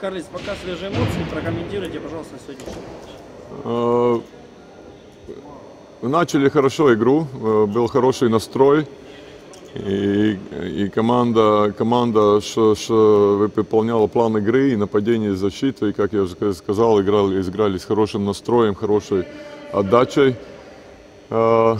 Карлис, пока свежие эмоции, прокомментируйте, пожалуйста, сегодняшний. Э, Начали хорошо игру, э, был хороший настрой. И, и команда, команда ш, ш, выполняла план игры, и нападение, и защиты. И, как я уже сказал, играли, играли с хорошим настроем, хорошей отдачей. Э,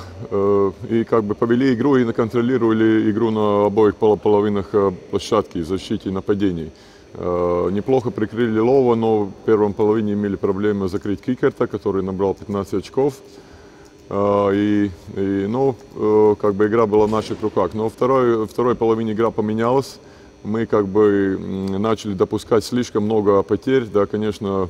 И как бы повели игру и контролировали игру на обоих пол- половинах площадки, защите и нападений. Э, Неплохо прикрыли Лова, но в первом половине имели проблемы закрыть Кикерта, который набрал 15 очков. Э, И, и, ну, э, как бы игра была в наших руках. Но во второй, второй половине игра поменялась. Мы как бы начали допускать слишком много потерь. Да, конечно,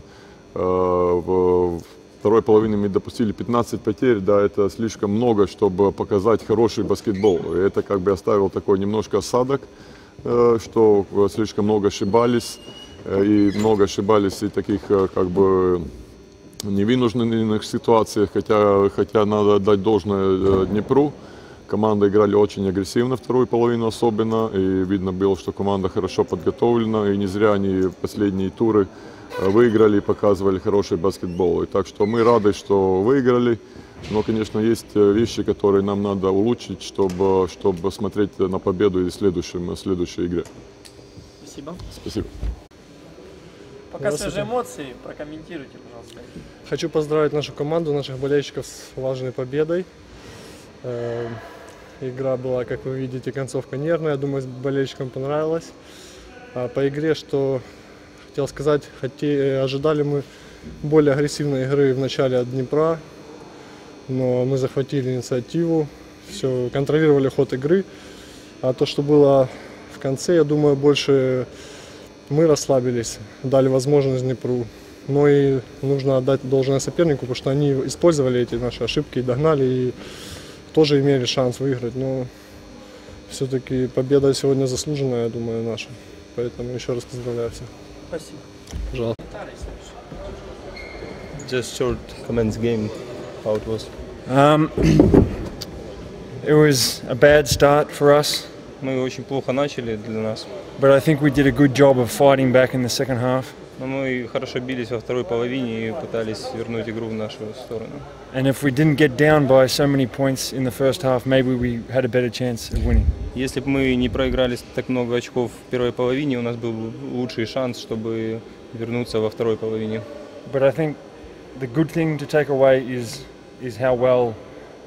в второй половине мы допустили 15 потерь. Да, это слишком много, чтобы показать хороший баскетбол. И это как бы оставил такой немножко осадок, что э, слишком много ошибались. Э, И много ошибались и таких э, как бы невынужденных ситуациях, хотя, хотя надо отдать должное э, Днепру. Команда играли очень агрессивно вторую половину особенно, и видно было, что команда хорошо подготовлена, и не зря они последние туры э, выиграли и показывали хороший баскетбол. И так что мы рады, что выиграли, но, конечно, есть э, вещи, которые нам надо улучшить, чтобы, чтобы смотреть на победу и в следующем, в следующей игре. Спасибо. Спасибо. Пока свежие эмоции, прокомментируйте, пожалуйста. Хочу поздравить нашу команду, наших болельщиков с важной победой. Э, Игра была, как вы видите, концовка нервная. Я думаю, болельщикам понравилось. А по игре, что хотел сказать, хоте- ожидали мы более агрессивной игры в начале от Днепра, но мы захватили инициативу, все контролировали ход игры. А то, что было в конце, я думаю, больше мы расслабились, дали возможность Днепру. Но и нужно отдать должное сопернику, потому что они использовали эти наши ошибки и догнали, и тоже имели шанс выиграть. Но все-таки победа сегодня заслуженная, я думаю, наша. Поэтому еще раз поздравляю всех. Спасибо. Пожалуйста. Just short comments game, how it was. Um, it was a bad start for us, Мы очень плохо начали для нас, but I think we did a good job of fighting back in the second half. но мы хорошо бились во второй половине и пытались вернуть игру в нашу сторону. And if we didn't get down by so many points in the first half, maybe we had a better chance of winning. Если бы мы не проиграли так много очков в первой половине, у нас был лучший шанс, чтобы вернуться во второй половине. But I think the good thing to take away is is how well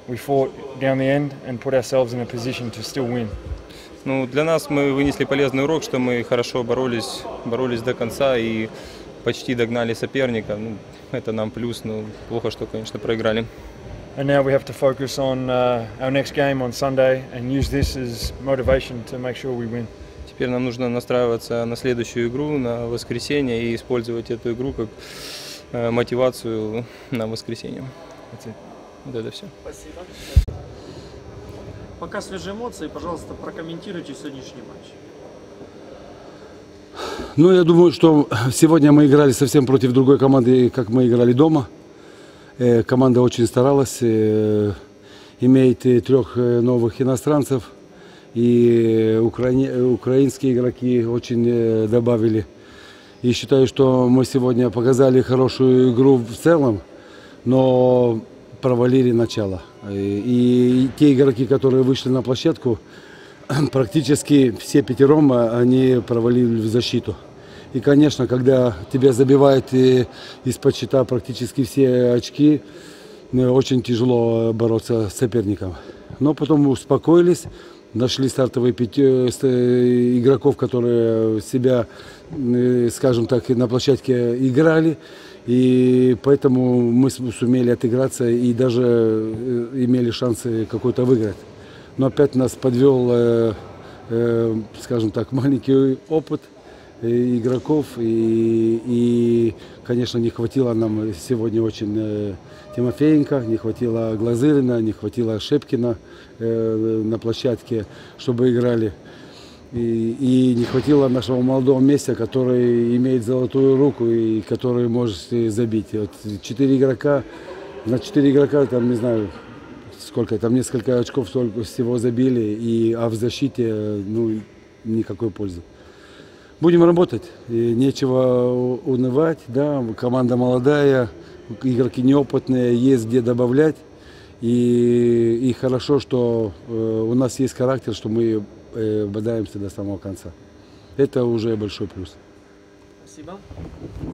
we fought down the end and put ourselves in a position to still win. Ну, для нас мы вынесли полезный урок, что мы хорошо боролись, боролись до конца и почти догнали соперника. Ну, это нам плюс, но плохо, что, конечно, проиграли. And now we have to focus on uh, our next game on Sunday and use this as motivation to make sure we win. Теперь нам нужно настраиваться на следующую игру, на воскресенье, и использовать эту игру как э, мотивацию на воскресенье. It. Вот это все. Спасибо. Пока свежие эмоции, пожалуйста, прокомментируйте сегодняшний матч. Ну, я думаю, что сегодня мы играли совсем против другой команды, как мы играли дома. Э, Команда очень старалась, э, имеет э, трех новых иностранцев. И украинские игроки очень э, добавили. И считаю, что мы сегодня показали хорошую игру в целом, но провалили начало. И, и те игроки, которые вышли на площадку, практически все пятером а, они провалили в защиту. И, конечно, когда тебя забивают из-под щита практически все очки, э, очень тяжело бороться с соперником. Но потом успокоились, нашли стартовые пяти- с- э, игроков, которые себя, э, скажем так, на площадке играли. И поэтому мы сумели отыграться и даже э, имели шансы какой-то выиграть. Но опять нас подвел, э, э, скажем так, маленький опыт э, игроков. И, и, конечно, не хватило нам сегодня очень э, Тимофеенко, не хватило Глазырина, не хватило Шепкина э, на площадке, чтобы играли. И, и не хватило нашего молодого места, который имеет золотую руку и который может э, забить. Вот четыре игрока, на четыре игрока, там, не знаю, сколько, там несколько очков только всего забили, и, а в защите, э, ну, никакой пользы. Будем работать, и нечего унывать, да, команда молодая, игроки неопытные, есть где добавлять. И, и хорошо, что э, у нас есть характер, что мы э, бодаемся до самого конца. Это уже большой плюс. Спасибо.